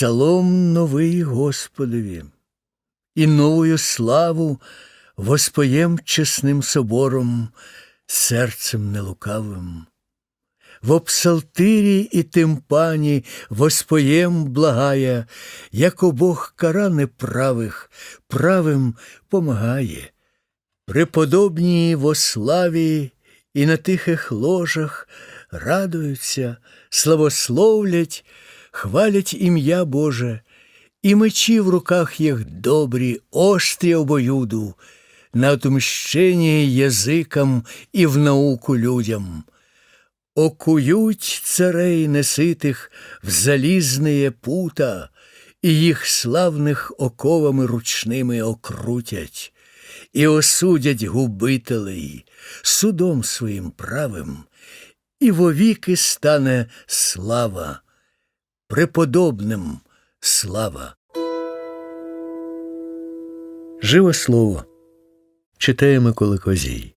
Псалом новий Господові, і новою славу воспоєм чесним собором, серцем нелукавим. В псалтирі і тимпані воспоєм благає, як Бог кара неправих, правим помагає. Преподобні во славі і на тихих ложах радуються, славословлять, хвалять ім'я Боже, і мечі в руках їх добрі, острі обоюду, на отмщення язикам і в науку людям. Окують царей неситих в залізне пута, і їх славних оковами ручними окрутять, і осудять губителей судом своїм правим, і вовіки стане слава, преподобним слава. Живе слово читає Микола Козій.